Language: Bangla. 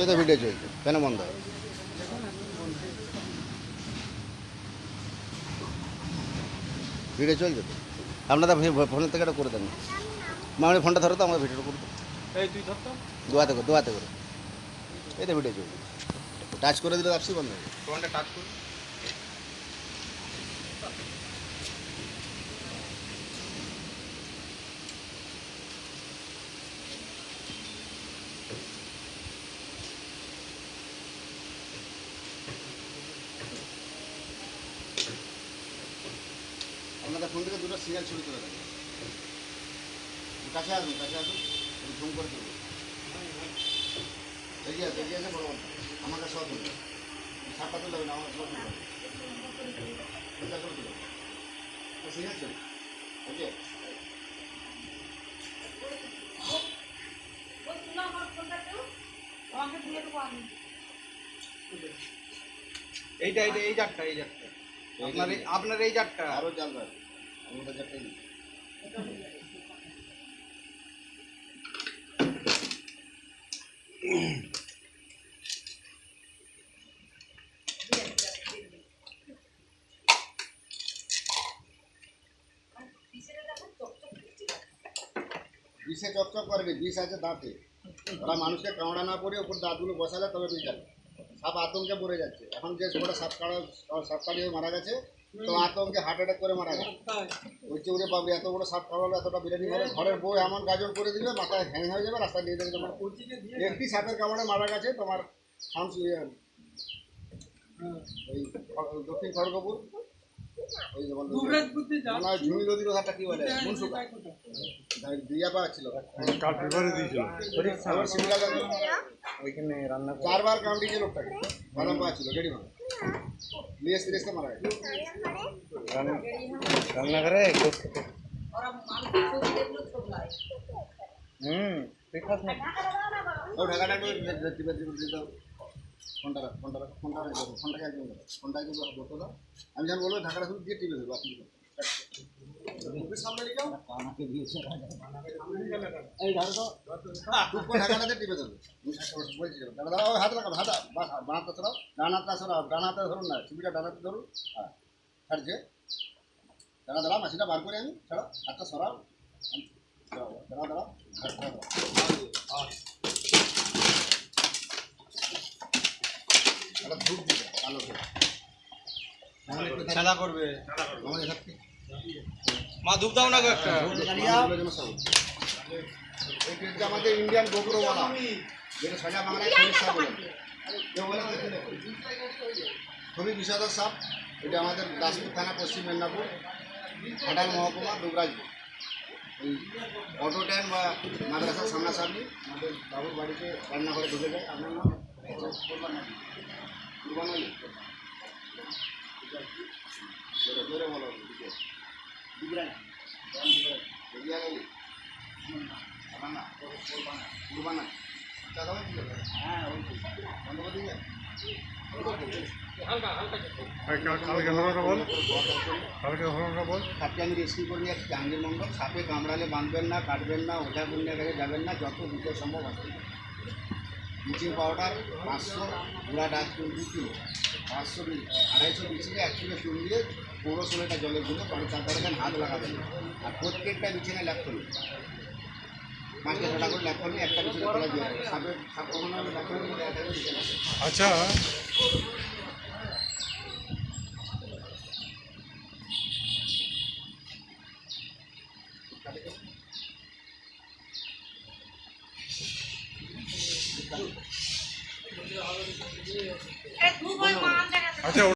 এই তো ভিডিও চলছে কেন বন্ধ? ভিডিও চলছে তো? আপনারা ফোনের থেকে করে দেন। মামনি ফোনটা ধরো তো আমরা ভিডিওটা করব এই তুই ধর তো। দোয়াতে করে দোয়াতে করে। এই তো ভিডিও চলছে। টাচ করে দিলে আপসি বন্ধ হবে ফোনটা টাচ কর। আপনাদের ফোন থেকে দুটো সিরিয়াল ছবি তুলে দেন কাছে আসুন কাছে আসুন ঝুম করে তুলুন এগিয়ে আছে সব তুলবে ছাপটা তুলে দেবেন আমাকে সব তুলবে এইটা এইটা, এই জারটা এই জারটা আপনার আপনার এই জারটা আরও জাল আমাদের যাতে বিষে চকচক করবে, বিষ আছে দাঁতে। ওরা মানুষকে কামড়া না পড়ে ওপর দাঁতগুলো বসালে তবে বিষ যাবে সাপ আতঙ্কে পড়ে যাচ্ছে। এখন যে ওটা সাপ কাড়া সাপ কাড়িয়ে মারা গেছে তো আতঙ্কে হার্ট অ্যাটাক করে মারা গেছে। ওই চেউরে পাবে এত বড় সাপ কামড়ালো এতটা বিরিয়ানি করে ঘরের বউ এমন গাজর করে দিবে মাথায় হ্যাং হয়ে যাবে রাস্তায় নিয়ে যাবে তোমার। একটি সাপের কামড়ে মারা গেছে তোমার শামসু ওই দক্ষিণ খড়গপুর। ওই ঝুমি নদীর ওধারটা কি বলে? মুনসুকা দিয়া পা ছিল। কাল পেপারে দিয়েছিল ওইখানে রান্না চারবার কামড়িয়েছে লোকটাকে বাদাম পা ছিল গেড়ি মারা নিয়ে আসতে আসতে মারা গেছে রান্না করে হুম তুই খাস না ও ঢাকাটা একটু টিপে টিপে দিয়ে দাও। ফোনটা রাখ, ফোনটা রাখ, ফোনটা রাখ, ফোনটাকে একদম ফোনটা একদম দাও আমি যখন বলব ঢাকাটা শুধু দিয়ে টিপে দেবো আপনি হাত লাগাবো হাত বানাতে সরাও ডান হাতটা সরাও ডান হাতে ধরুন না ছবিটা ডান ধরুন হ্যাঁ বার করে আমি ছাড়ো হাতটা সরাও দাঁড়া দাঁড়া ধূপ করে করবে মা দুধ দাও না একটা। আমাদের ইন্ডিয়ান যেটা সাজা বাংলায়। খুবই বিষাদর সাপ। এটা আমাদের দাসপুর থানা পশ্চিম মেদিনীপুর। ঘাটাল মহকুমা দুবরাজপুর। অটো ট্যান বা মাদ্রাসার সামনাসামনি আমাদের বাবুর বাড়িতে রান্না করে ঢুকে যায়। আপনার নাম? জোরে বলো জাহাঙ্গীর মন্ডল সাপে কামড়ালে বাঁধবেন না কাটবেন না ওঝা গুন্ডার কাছে যাবেন না যত দ্রুত সম্ভব আসবেন ব্লিচিং পাউডার পাঁচশো গুঁড়া চুন দু কিলো পাঁচশো আড়াইশো বিছিয়ে এক কিলো চুন দিয়ে পনেরো ষোলোটা জলের জন্য পানি চার দেন হাত লাগাবেন আর প্রত্যেকটা বিছানায় ল্যাপ পাঁচটা ছটা করে ল্যাপ একটা বিছানা সাপের সাপ কখনো ল্যাপ আচ্ছা। আচ্ছা